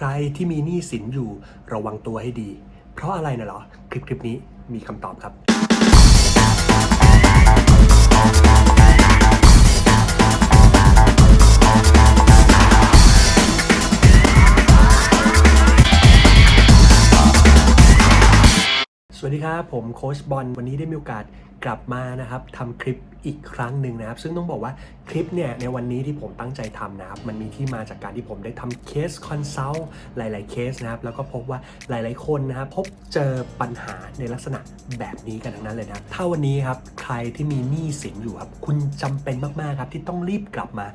ใครที่มีหนี้สินอยู่ระวังตัวให้ดี เพราะอะไรนะเหรอ คลิปคลิปนี้มีคำตอบครับ สวัสดีครับ ผมโค้ชบอลวันนี้ได้มีโอกาสกลับมานะครับทำคลิปอีกครั้งหนึ่งนะครับ ซึ่งต้องบอกว่า คลิปเนี่ยในวันนี้ที่ผมตั้งใจทำนะครับมันมีที่มาจากการที่ผมได้ทำเคสคอนซัลท์หลาย ๆ เคสนะครับแล้วก็พบว่าหลาย ๆ คนนะครับพบเจอปัญหาในลักษณะแบบนี้กันทั้งนั้นเลยนะครับถ้าวันนี้ครับใครที่มีหนี้สินอยู่ครับคุณจำเป็นมาก ๆ ครับที่ต้องรีบกลับมา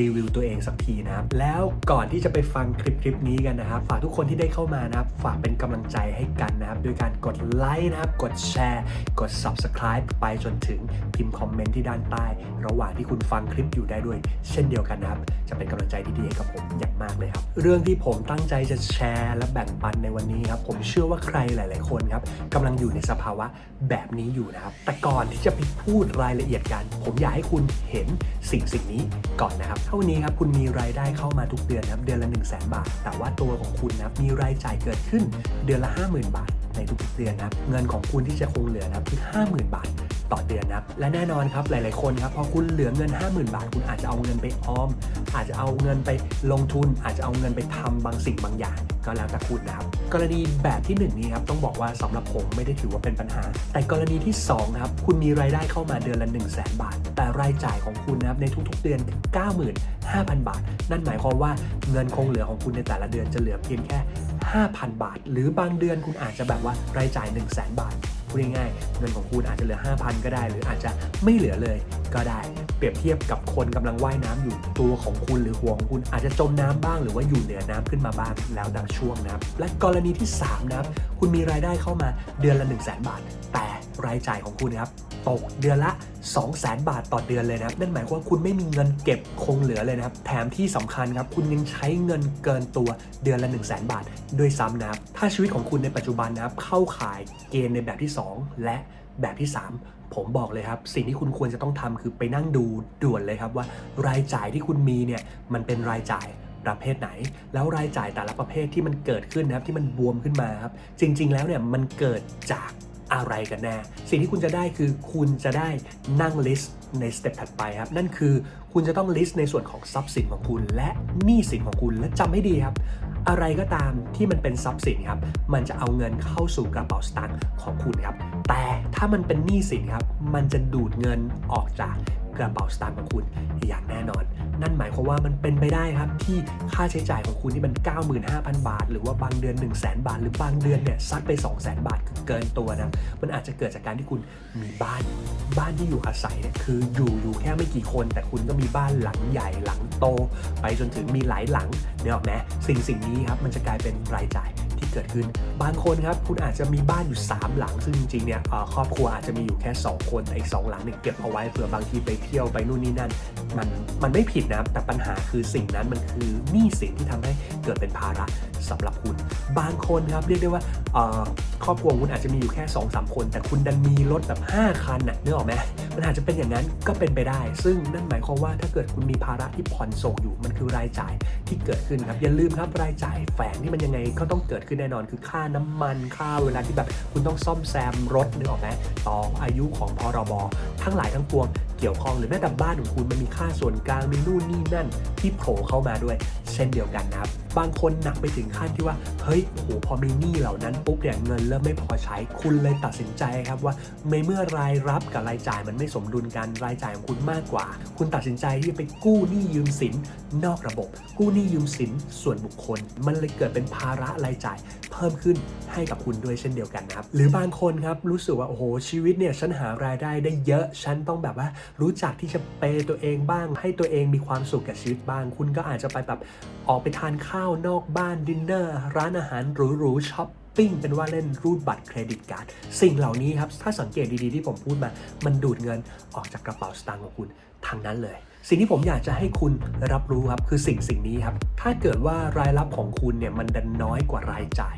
รีวิวตัวเองสักทีนะครับแล้วก่อนที่จะไปฟังคลิปคลิปนี้กันนะครับฝากทุกคนที่ได้เข้ามานะครับฝากเป็นกำลังใจให้กันนะครับโดยการกดไลค์นะครับกดแชร์ กด subscribe ไปจนถึงพิมพ์คอมเมนต์ที่ด้านใต้ ระหว่างที่คุณฟังคลิปอยู่ได้ด้วย เช่นเดียวกันนะครับ จะเป็นกำลังใจที่ดีให้กับผมอย่างมากเลยครับ เรื่องที่ผมตั้งใจจะแชร์และแบ่งปันในวันนี้ครับ ผมเชื่อว่าใครหลาย ๆ คนครับกำลังอยู่ในสภาวะแบบนี้อยู่นะครับ แต่ก่อนที่จะไปพูดรายละเอียดกัน ผมอยากให้คุณเห็นสิ่งสิ่งนี้ก่อนนะครับ เท่านี้ครับคุณมีรายได้เข้ามาทุกเดือนครับ เดือนละ 1 0 0 0 0แบาท แต่ว่าตัวของคุณนะครับมีรายจ่ายเกิดขึ้นเดือนละ 50,000 บาทในทุกๆเดือนนะครับ เงินของคุณที่จะคงเหลือนะครับคือ 50,000 บาท ต่อเดือนนะครับและแน่นอนครับหลาย ๆ คนครับพอคุณเหลือเงิน 50,000 บาท คุณอาจจะเอาเงินไปออม อาจจะเอาเงินไปลงทุน อาจจะเอาเงินไปทำบางสิ่งบางอย่าง ก็แล้วแต่คุณนะครับกรณีแบบที่หนึ่งนี้ครับต้องบอกว่าสำหรับผมไม่ได้ถือว่าเป็นปัญหา แต่กรณีที่สองครับคุณมีรายได้เข้ามาเดือนละ 1 0 0 0 0แบาท แต่รายจ่ายของคุณนะครับในทุก ๆ เดือน95,000 บาท นั่นหมายความว่าเงินคงเหลือของคุณในแต่ละเดือนจะเหลือเพียงแค่ 5,000 บาท หรือบางเดือนคุณอาจจะแบบว่ารายจ่าย 1 0 0 0 0แบาท พูดง่ายๆเงินของคุณอาจจะเหลือ 5,000 ก็ได้ หรืออาจจะไม่เหลือเลยก็ได้ เปรียบเทียบกับคนกำลังว่ายน้ำอยู่ตัวของคุณหรือหัวของคุณอาจจะจมน้ำบ้าง หรือว่าอยู่เหนือน้ำขึ้นมาบ้างแล้วแต่ช่วงนะครับและกรณีที่3นะครับคุณมีรายได้เข้ามาเดือนละ 1 0 0 0 0แบาทแต่ รายจ่ายของคุณนะครับตกเดือนละ 2 0 0 0 0 0บาทต่อเดือนเลยนะครับนั่นหมายความว่าคุณไม่มีเงินเก็บคงเหลือเลยนะครับ แถมที่สำคัญครับ คุณยังใช้เงินเกินตัวเดือนละ 1 0 0 0 0แสนบาท ด้วยซ้ำนะครับ ถ้าชีวิตของคุณในปัจจุบันนะครับ เข้าข่ายเกณฑ์ในแบบที่ 2 และแบบที่ 3 ผมบอกเลยครับ สิ่งที่คุณควรจะต้องทำคือไปนั่งดูด่วนเลยครับว่ารายจ่ายที่คุณมีเนี่ยมันเป็นรายจ่ายประเภทไหน แล้วรายจ่ายแต่ละประเภทที่มันเกิดขึ้นนะครับที่มันบวมขึ้นมาครับจริง ๆ แล้วเนี่ยมันเกิดจาก อะไรกันแน่ สิ่งที่คุณจะได้คือคุณจะได้นั่งลิสต์ในสเต็ปถัดไปครับ นั่นคือคุณจะต้องลิสต์ในส่วนของทรัพย์สินของคุณ และหนี้สินของคุณและจำให้ดีครับ อะไรก็ตามที่มันเป็นทรัพย์สินครับ มันจะเอาเงินเข้าสู่กระเป๋าสตางค์ของคุณครับ แต่ถ้ามันเป็นหนี้สินครับ มันจะดูดเงินออกจากก ระเป๋าสตางค์ของคุณอย่างแน่นอน นั่นหมายความว่ามันเป็นไปได้ครับที่ค่าใช้จ่ายของคุณที่มัน 95,000 บาท หรือว่าบางเดือน 1 0 0 0 0แบาท หรือบางเดือนเนี่ยซัดไป 2 0 0 0 0 0 บาทเกินตัวนะมันอาจจะเกิดจากการที่คุณมีบ้านบ้านที่อยู่อาศัยเนี่ยคืออยู่อยู่แค่ไม่กี่คน แต่คุณก็มีบ้านหลังใหญ่หลังโต ไปจนถึงมีหลายหลังเนี่ยหรอกไหมสิ่งสิ่งนี้ครับมันจะกลายเป็นรายจ่าย ที่เกิดขึ้น บางคนครับคุณอาจจะมีบ้านอยู่ 3 หลัง ซึ่งจริงๆเนี่ยครอบครัวอาจจะมีอยู่แค่ 2 คนแต่อีก 2 หลังเนี่ยเก็บเอาไว้เผื่อบางทีไปเที่ยวไปนู่นนี่นั่น มันมันไม่ผิดนะแต่ปัญหาคือสิ่งนั้นมันคือหนี้สินที่ทำให้เกิดเป็นภาระสำหรับคุณ บางคนครับเรียกได้ว่าครอบครัวคุณอาจจะมีอยู่แค่2อสคน แต่คุณดันมีรถแบบ 5 คันน่ะนึกออกไหม มันอาจจะเป็นอย่างนั้นก็เป็นไปได้ ซึ่งนั่นหมายความว่าถ้าเกิดคุณมีภาระที่ผ่อนส่งอยู่มันคือรายจ่ายที่เกิดขึ้นครับอย่าลืมครับรายจ่ายแฝงที่มันยังไงก็ต้องเกิดขึ้นแน่นอน คือค่าน้ำมันค่าเวลาที่แบบคุณต้องซ่อมแซมรถนึกออกไหมต่ออายุของพรบทั้งหลายทั้งปวงเกี่ยวข้องหรือแม้แต่บ้านของคุณมันมีค่าส่วนกลางมีนู่นนี่นั่นที่โผล่เข้ามาด้วย เช่นเดียวกันนะครับ บางคนหนักไปถึงขั้นที่ว่า เฮ้ยโอ้โหพอมีหนี้เหล่านั้นปุ๊บเนี่ยเงินเริ่มไม่พอใช้ คุณเลยตัดสินใจครับว่าในเมื่อรายรับกับรายจ่ายมันไม่สมดุลกันรายจ่ายของคุณมากกว่า คุณตัดสินใจที่จะไปกู้หนี้ยืมสินนอกระบบ กู้หนี้ยืมสินส่วนบุคคล มันเลยเกิดเป็นภาระรายจ่าย เพิ่มขึ้นให้กับคุณด้วยเช่นเดียวกันนะครับ หรือบางคนครับรู้สึกว่าโอ้โหชีวิตเนี่ยฉันหารายได้ได้เยอะ ฉันต้องแบบว่ารู้จักที่จะเปย์ตัวเองบ้าง ให้ตัวเองมีความสุขกับชีวิตบ้าง คุณก็อาจจะไปแบบออกไปทานข้าวนอกบ้านดินเนอร์ ร้านอาหารหรูๆช้อปปิ้งเป็นว่าเล่นรูดบัตรเครดิตการ์ดสิ่งเหล่านี้ครับ ถ้าสังเกตดีๆที่ผมพูดมา มันดูดเงินออกจากกระเป๋าสตางค์ของคุณทั้งนั้นเลย สิ่งที่ผมอยากจะให้คุณรับรู้ครับคือสิ่งสิ่งนี้ครับ ถ้าเกิดว่ารายรับของคุณเนี่ยมันดันน้อยกว่ารายจ่าย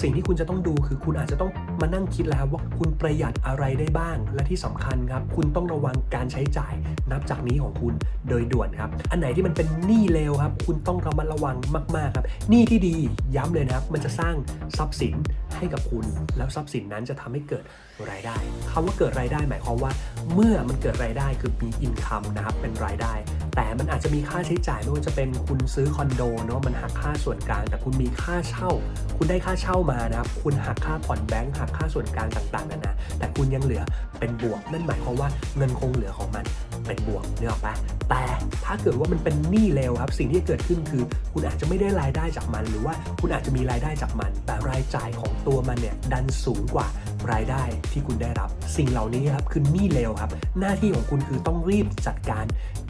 สิ่งที่คุณจะต้องดูคือคุณอาจจะต้องมานั่งคิดแล้วว่าคุณประหยัดอะไรได้บ้าง และที่สำคัญครับ คุณต้องระวังการใช้จ่าย นับจากนี้ของคุณโดยด่วนครับ อันไหนที่มันเป็นหนี้เลวครับ คุณต้องระมัดระวังมากๆครับหนี้ที่ดีย้ำเลยนะครับ มันจะสร้างทรัพย์สิน ให้กับคุณ แล้วทรัพย์สินนั้นจะทำให้เกิดรายได้คำว่าเกิดรายได้หมายความว่า เมื่อมันเกิดรายได้คือมีอินคัมนะครับเป็นรายได้ แต่มันอาจจะมีค่าใช้จ่ายไม่ว่าจะเป็นคุณซื้อคอนโดเนาะมันหักค่าส่วนกลาง แต่คุณมีค่าเช่า คุณได้ค่าเช่ามานะครับคุณหักค่าผ่อนแบงค์หักค่าส่วนกลางต่างๆนานาแต่คุณยังเหลือเป็นบวกนั่นหมายความว่าเงินคงเหลือของมัน เป็นบวกเนี่ยหรอกปะแต่ถ้าเกิดว่ามันเป็นหนี้เลวครับ สิ่งที่เกิดขึ้นคือ คุณอาจจะไม่ได้รายได้จากมัน หรือว่าคุณอาจจะมีรายได้จากมัน แต่รายจ่ายของตัวมันเนี่ยดันสูงกว่ารายได้ที่คุณได้รับ สิ่งเหล่านี้ครับคือหนี้เลวครับ หน้าที่ของคุณคือต้องรีบจัดการ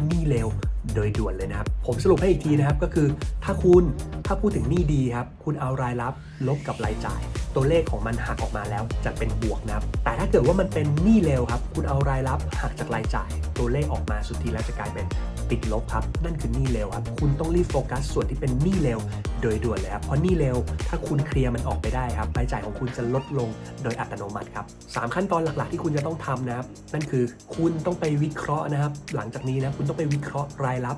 หนี้เลว โดยด่วนเลยนะครับ ผมสรุปให้อีกทีนะครับก็คือ ถ้าคุณถ้าพูดถึงหนี้ดีครับ คุณเอารายรับลบกับรายจ่าย ตัวเลขของมันหักออกมาแล้วจะเป็นบวกนะครับ แต่ถ้าเกิดว่ามันเป็นหนี้เร็วครับ คุณเอารายรับหักจากรายจ่าย ตัวเลขออกมาสุดทีแล้วจะกลายเป็น ติดลบครับ นั่นคือหนี้เลวครับ คุณต้องรีบโฟกัสส่วนที่เป็นหนี้เลวโดยด่วนเลยครับ เพราะหนี้เลวถ้าคุณเคลียร์มันออกไปได้ครับรายจ่ายของคุณจะลดลงโดยอัตโนมัติครับสามขั้นตอนหลักๆ ที่คุณจะต้องทำนะครับ นั่นคือคุณต้องไปวิเคราะห์นะครับ หลังจากนี้นะคุณต้องไปวิเคราะห์รายรับ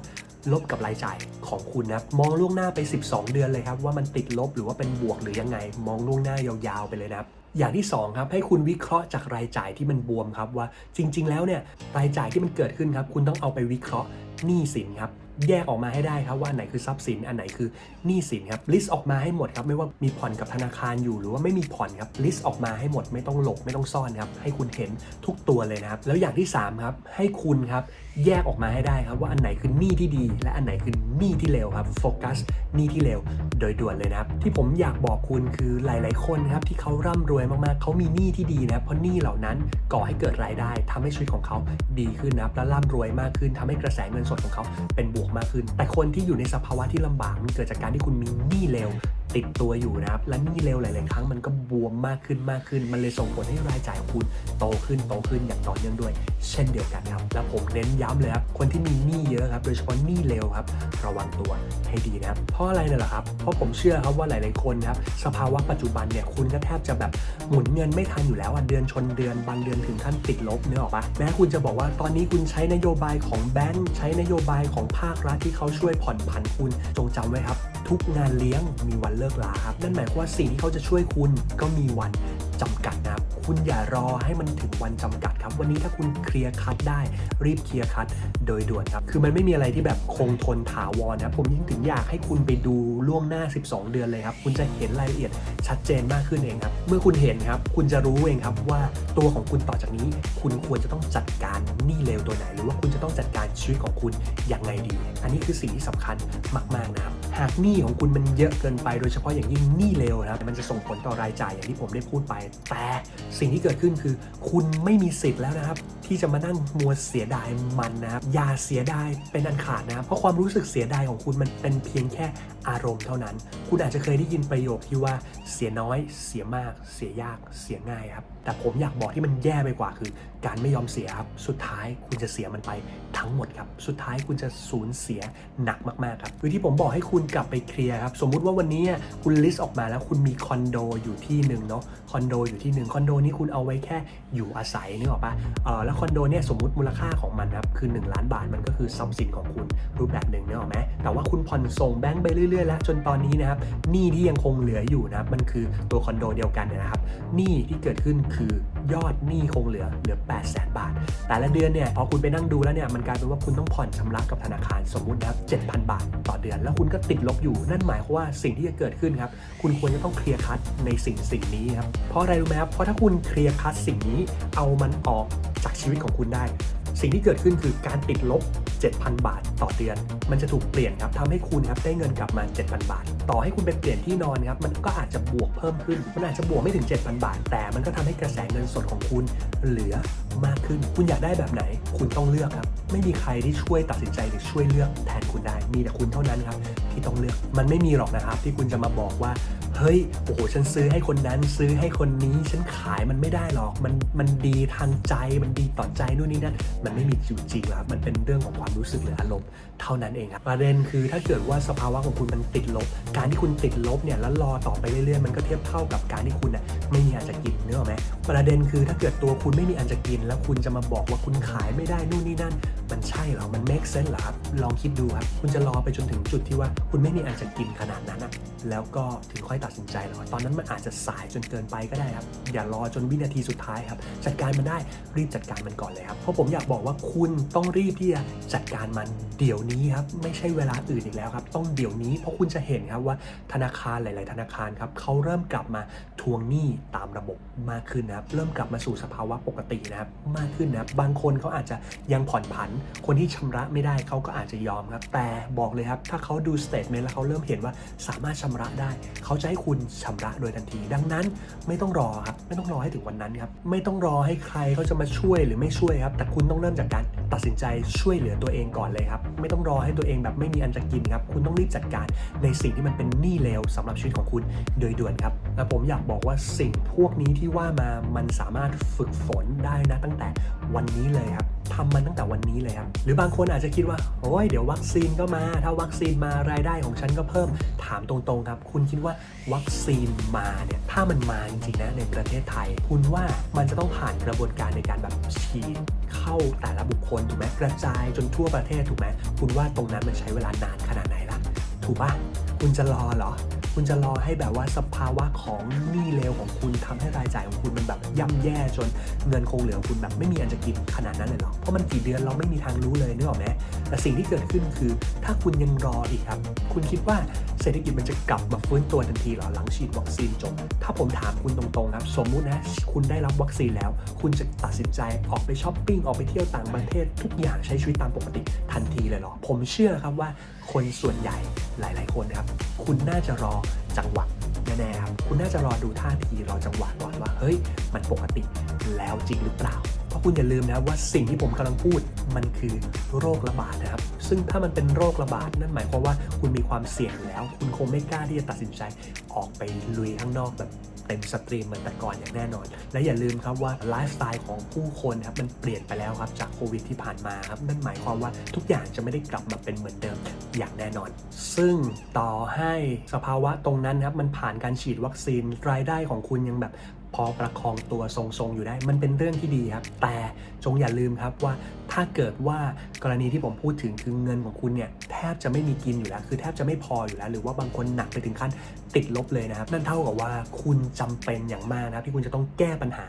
ลบกับรายจ่ายของคุณนะมองล่วงหน้าไป 12 เดือนเลยครับ ว่ามันติดลบหรือว่าเป็นบวกหรือยังไง มองล่วงหน้ายาวๆไปเลยนะครับอย่างที่ 2 ครับ ให้คุณวิเคราะห์จากรายจ่ายที่มันบวมครับว่าจริง ๆ แล้วเนี่ยรายจ่ายที่มันเกิดขึ้นครับ คุณต้องเอาไปวิเคราะห์ หนี้สินครับแยกออกมาให้ได้ครับว่าอันไหนคือทรัพย์สินอันไหนคือหนี้สินครับลิสต์ออกมาให้หมดครับไม่ว่ามีผ่อนกับธนาคารอยู่หรือว่าไม่มีผ่อนครับลิสต์ออกมาให้หมดไม่ต้องหลบไม่ต้องซ่อนครับให้คุณเห็นทุกตัวเลยนะครับแล้วอย่างที่สามครับให้คุณครับแยกออกมาให้ได้ครับว่าอันไหนคือหนี้ที่ดี และอันไหนคือหนี้ที่เลวครับโฟกัสหนี้ที่เลว ดยด่วนเลยนะครับ ที่ผมอยากบอกคุณคือหลาย ๆ คนครับที่เขาร่ำรวยมาก ๆ เขามีหนี้ที่ดีนะเพราะหนี้เหล่านั้นก่อให้เกิดรายได้ทำให้ชีวิตของเขาดีขึ้นนะครับและร่ำรวยมากขึ้นทำให้กระแสเงินสดของเขาเป็นบวกมากขึ้น แต่คนที่อยู่ในสภาวะที่ลำบากมันเกิดจากการที่คุณมีหนี้เลว ติดตัวอยู่นะครับ และหนี้เลวหลาย ๆ ครั้งมันก็บวมมากขึ้นมากขึ้น มันเลยส่งผลให้รายจ่ายของคุณโตขึ้นโตขึ้นอย่างต่อเนื่องด้วย เช่นเดียวกันครับ และผมเน้นย้ำเลยครับ คนที่มีหนี้เยอะครับ โดยเฉพาะหนี้เลวครับ ระวังตัวให้ดีนะครับ เพราะอะไรเนี่ยเหรอครับ เพราะผมเชื่อครับว่าหลาย ๆ คนครับ สภาวะปัจจุบันเนี่ย คุณก็แทบจะแบบหมุนเงินไม่ทันอยู่แล้วอะ เดือนชนเดือนบางเดือนถึงขั้นติดลบเนื้อออกปะแม้คุณจะบอกว่าตอนนี้คุณใช้นโยบายของแบงก์ใช้นโยบายของภาครัฐที่เขาช่วยผ่อนผันคุณ จงจำไว้ครับ ทุกงานเลี้ยงมีวันเลิกลาครับ นั่นหมายความว่าสิ่งที่เขาจะช่วยคุณก็มีวันจำกัดนะครับ คุณอย่ารอให้มันถึงวันจำกัดครับ วันนี้ถ้าคุณเคลียร์คัดได้ รีบเคลียร์คัดโดยด่วนครับ คือมันไม่มีอะไรที่แบบคงทนถาวรนะผมยิ่งถึงอยากให้คุณไปดูล่วงหน้า 12 เดือนเลยครับ คุณจะเห็นรายละเอียดชัดเจนมากขึ้นเองครับ เมื่อคุณเห็นครับ คุณจะรู้เองครับว่าตัวของคุณต่อจากนี้ คุณควรจะต้องจัดการหนี้เลวตัวไหน หรือว่าคุณจะต้องจัดการชีวิตของคุณอย่างไรดี อันนี้คือสิ่งที่สำคัญมากๆนะครับ หากหนี้ของคุณมันเยอะเกินไป โดยเฉพาะอย่างยิ่งหนี้เลวนะครับ มันจะส่งผลต่อรายจ่ายอย่างที่ผมได้พูดไป แต่สิ่งที่เกิดขึ้นคือคุณไม่มีสิทธิ์แล้วนะครับ ที่จะมานั่งมัวเสียดายมันนะครับอย่าเสียดายเป็นอันขาดนะครับเพราะความรู้สึกเสียดายของคุณมันเป็นเพียงแค่อารมณ์เท่านั้น คุณอาจจะเคยได้ยินประโยคที่ว่าเสียน้อย เสียมาก เสียยาก เสียง่ายครับ แต่ผมอยากบอกที่มันแย่ไปกว่าคือ การไม่ยอมเสียครับ สุดท้ายคุณจะเสียมันไปทั้งหมดครับ สุดท้ายคุณจะสูญเสียหนักมากๆครับคือที่ผมบอกให้คุณกลับไปเคลียร์ครับ สมมุติว่าวันนี้คุณลิสต์ออกมาแล้วคุณมีคอนโดอยู่ที่หนึ่งเนาะ คอนโดอยู่ที่หนึ่งคอนโดนี้คุณเอาไว้แค่อยู่อาศัยนึกออกปะเออแล้วคอนโดเนี่ยสมมติมูลค่าของมันครับคือ 1 ล้านบาทมันก็คือทรัพย์สินของคุณรูปแบบหนึ่งนึกออกไหมแต่ว่าคุณผ่อนส่งแบงก์ไปเรื่อยๆ แล้ว จนตอนนี้นะครับหนี้ที่ยังคงเหลืออยู่นะครับมันคือตัวคอนโดเดียวกันนะครับหนี้ที่เกิดขึ้นคือยอดหนี้คงเหลือเหลือ8 0 0 0 0 0 บาท แต่ละเดือนเนี่ยพอคุณไปนั่งดูแล้วเนี่ยมันกลายเป็นว่าคุณต้องผ่อนชำระกับธนาคารสมมุตินะครับ7,000 บาท ต่อเดือน แล้วคุณก็ติดลบอยู่นั่นหมายความว่าสิ่งที่จะเกิดขึ้นครับคุณควรจะต้องเคลียร์คัดในสิ่งสิ่งนี้ครับเพราะอะไรรู้ไหมครับเพราะถ้าคุณเคลียร์คัดสิ่งนี้เอามันออกจากชีวิตของคุณได้ สิ่งที่เกิดขึ้นคือการติดลบ 7,000 บาทต่อเดือน มันจะถูกเปลี่ยนครับทำให้คุณครับได้เงินกลับมา 7,000 บาท ต่อให้คุณไปเปลี่ยนที่นอนครับมันก็อาจจะบวกเพิ่มขึ้น มันอาจจะบวกไม่ถึง 7,000 บาท แต่มันก็ทำให้กระแสเงินสดของคุณเหลือมากขึ้น คุณอยากได้แบบไหน คุณต้องเลือกครับ ไม่มีใครที่ช่วยตัดสินใจหรือช่วยเลือกแทนคุณได้ มีแต่คุณเท่านั้นครับที่ต้องเลือก มันไม่มีหรอกนะครับที่คุณจะมาบอกว่า เฮ้ยโอ้โหฉันซื้อให้คนนั้นซื้อให้คนนี้ฉันขายมันไม่ได้หรอกมันมันดีทางใจมันดีต่อใจนู่นนี่นั่นมันไม่มีอยู่จริงแล้วครับมันเป็นเรื่องของความรู้สึกหรืออารมณ์เท่านั้นเองครับประเด็นคือถ้าเกิดว่าสภาวะของคุณมันติดลบ การที่คุณติดลบเนี่ยแล้วรอต่อไปเรื่อยๆมันก็เทียบเท่ากับการที่คุณน่ะไม่มีอันจะกินเนื้อไหมประเด็นคือถ้าเกิดตัวคุณไม่มีอันจะกิน แล้วคุณจะมาบอกว่าคุณขายไม่ได้นู่นนี่นั่น มันใช่เหรอมัน make sense หรอครับลองคิดดูครับคุณจะรอไปจนถึงจุดที่ว่าคุณไม่มีอันจะกินขนาดนั้นอะ แล้วก็ถึงค่อยตัดสินใจเหรอตอนนั้นมันอาจจะสายจนเกินไปก็ได้ครับ อย่ารอจนวินาทีสุดท้ายครับ จัดการมันได้รีบจัดการมันก่อนเลยครับ เพราะผมอยากบอกว่าคุณต้องรีบที่จะจัดการมันเดี๋ยวนี้ครับ ไม่ใช่เวลาอื่นอีกแล้วครับ ต้องเดี๋ยวนี้เพราะคุณจะเห็นครับว่าธนาคารหลาย ๆ ธนาคารครับเขาเริ่มกลับมาทวงหนี้ตามระบบมากขึ้นนะครับ เริ่มกลับมาสู่สภาวะปกตินะครับ มากขึ้นนะครับ บางคนเขาอาจจะยังผ่อนผัน คนที่ชำระไม่ได้เขาก็อาจจะยอมครับ แต่บอกเลยครับ ถ้าเขาดูสเตทเมนต์แล้วเขาเริ่มเห็นว่าสามารถชำระได้ เขาจะให้คุณชำระโดยทันที ดังนั้นไม่ต้องรอครับ ไม่ต้องรอให้ถึงวันนั้นครับ ไม่ต้องรอให้ใครเขาจะมาช่วยหรือไม่ช่วยครับ แต่คุณต้องเริ่มจากการตัดสินใจช่วยเหลือตัวเองก่อนเลยครับ ไม่ต้องรอให้ตัวเองแบบไม่มีอันจะกินครับ คุณต้องรีบจัดการในสิ่งที่มันเป็นหนี้เลวสำหรับชีวิตของคุณโดยด่วนครับ และผมอยากบอกว่าสิ่งพวกนี้ที่ว่ามา มันสามารถฝึกฝนได้นะตั้งแต่วันนี้เลยครับ ทำมันตั้งแต่วันนี้เลยครับ หรือบางคนอาจจะคิดว่า โอ้ยเดี๋ยววัคซีนก็มา ถ้าวัคซีนมารายได้ของฉันก็เพิ่ม ถามตรงๆครับ คุณคิดว่าวัคซีนมาเนี่ย ถ้ามันมาจริงๆนะในประเทศไทย คุณว่ามันจะต้องผ่านกระบวนการในการแบบฉีดเข้าแต่ละบุคคลถูกไหมกระจายจนทั่วประเทศถูกไหมคุณว่าตรงนั้นมันใช้เวลานานขนาดไหนล่ะ ถูกปะคุณจะรอเหรอ คุณจะรอให้แบบว่าสภาวะของหนี้เลวของคุณทำให้รายจ่ายของคุณ แบบย่ำแย่จนเงินคงเหลือคุณแบบไม่มีอันจะกินขนาดนั้นเลยหรอ เพราะมันกี่เดือนเราไม่มีทางรู้เลยนึกออกไหมแต่สิ่งที่เกิดขึ้นคือ ถ้าคุณยังรออีกครับ คุณคิดว่าเศรษฐกิจมันจะกลับมาฟื้นตัวทันทีหรอหลังฉีดวัคซีนจบ ถ้าผมถามคุณตรงๆครับ สมมุตินะคุณได้รับวัคซีนแล้ว คุณจะตัดสินใจออกไปช้อปปิ้งออกไปเที่ยวต่างประเทศทุกอย่างใช้ชีวิตตามปกติทันทีเลยหรอ ผมเชื่อครับว่าคนส่วนใหญ่หลาย ๆ คนครับ คุณน่าจะรอจังหวะ น่ๆครับคุณน่าจะรอดูท่าทีรอจังหวะก่อนว่าเฮ้ยมันปกติแล้วจริงหรือเปล่า เพราะคุณอย่าลืมนะครับว่าสิ่งที่ผมกำลังพูดมันคือโรคระบาดนะครับ ซึ่งถ้ามันเป็นโรคระบาดนั่นหมายความว่าคุณมีความเสี่ยงแล้ว คุณคงไม่กล้าที่จะตัดสินใจออกไปลุยข้างนอกแบบ เต็มสตรีมเหมือนแต่ก่อนอย่างแน่นอน และอย่าลืมครับว่าไลฟ์สไตล์ของผู้คนครับมันเปลี่ยนไปแล้วครับจากโควิดที่ผ่านมาครับนั่นหมายความว่าทุกอย่างจะไม่ได้กลับมาเป็นเหมือนเดิมอย่างแน่นอน ซึ่งต่อให้สภาวะตรงนั้นครับมันผ่านการฉีดวัคซีนรายได้ของคุณยังแบบ พอประคองตัวทรงๆอยู่ได้ มันเป็นเรื่องที่ดีครับ แต่จงอย่าลืมครับว่าถ้าเกิดว่ากรณีที่ผมพูดถึงคือเงินของคุณเนี่ยแทบจะไม่มีกินอยู่แล้ว คือแทบจะไม่พออยู่แล้ว หรือว่าบางคนหนักไปถึงขั้นติดลบเลยนะครับ นั่นเท่ากับว่าคุณจำเป็นอย่างมากนะครับที่คุณจะต้องแก้ปัญหา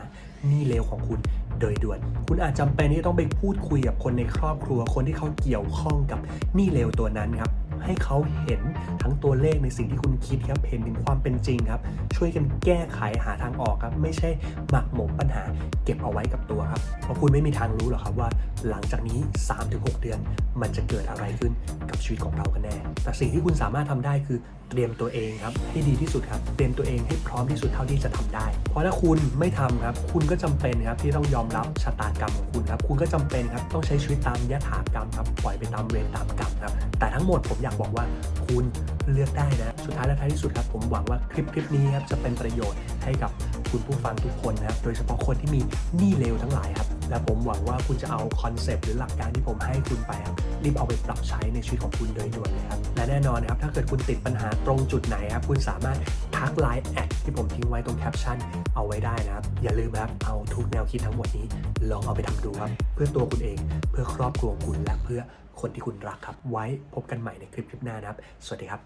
หนี้เลวของคุณโดยด่วน คุณอาจจำเป็นที่ต้องไปพูดคุยกับคนในครอบครัวคนที่เขาเกี่ยวข้องกับหนี้เลวตัวนั้นครับ ให้เขาเห็นทั้งตัวเลขในสิ่งที่คุณคิดครับ เห็นถึงความเป็นจริงครับ ช่วยกันแก้ไขหาทางออกครับ ไม่ใช่หมักหมมปัญหาเก็บเอาไว้กับตัวครับ เพราะคุณไม่มีทางรู้หรอกครับว่า หลังจากนี้ 3-6 เดือน มันจะเกิดอะไรขึ้นกับชีวิตของเรากันแน่ แต่สิ่งที่คุณสามารถทำได้คือเตรียมตัวเองครับให้ดีที่สุดครับ เตรียมตัวเองให้พร้อมที่สุดเท่าที่จะทำได้ เพราะถ้าคุณไม่ทำครับ คุณก็จำเป็นครับที่ต้องยอมรับชะตากรรมของคุณครับ คุณก็จำเป็นครับต้องใช้ชีวิตตามยถากรรมครับปล่อยไปตามเวรตามกรรมครับ แต่ทั้งหมดผมอยากบอกว่าคุณเลือกได้นะ สุดท้ายและท้ายที่สุดครับผมหวังว่าคลิปคลิปนี้ครับจะเป็นประโยชน์ให้กับคุณผู้ฟังทุกคนนะครับ โดยเฉพาะคนที่มีหนี้เลวทั้งหลายครับ และผมหวังว่าคุณจะเอาคอนเซปต์หรือหลักการที่ผมให้คุณไปครับรีบเอาไปปรับใช้ในชีวิตของคุณโดยด่วนเลยครับและแน่นอนนะครับถ้าเกิดคุณติดปัญหาตรงจุดไหนครับคุณสามารถทักไลน์แอดที่ผมทิ้งไว้ตรงแคปชั่นเอาไว้ได้นะครับอย่าลืมครับเอาทุกแนวคิดทั้งหมดนี้ ลองเอาไปทำดูครับเพื่อตัวคุณเองเพื่อครอบครัวคุณและเพื่อคนที่คุณรักครับ ไว้พบกันใหม่ในคลิปคลิปหน้านะครับ สวัสดีครับ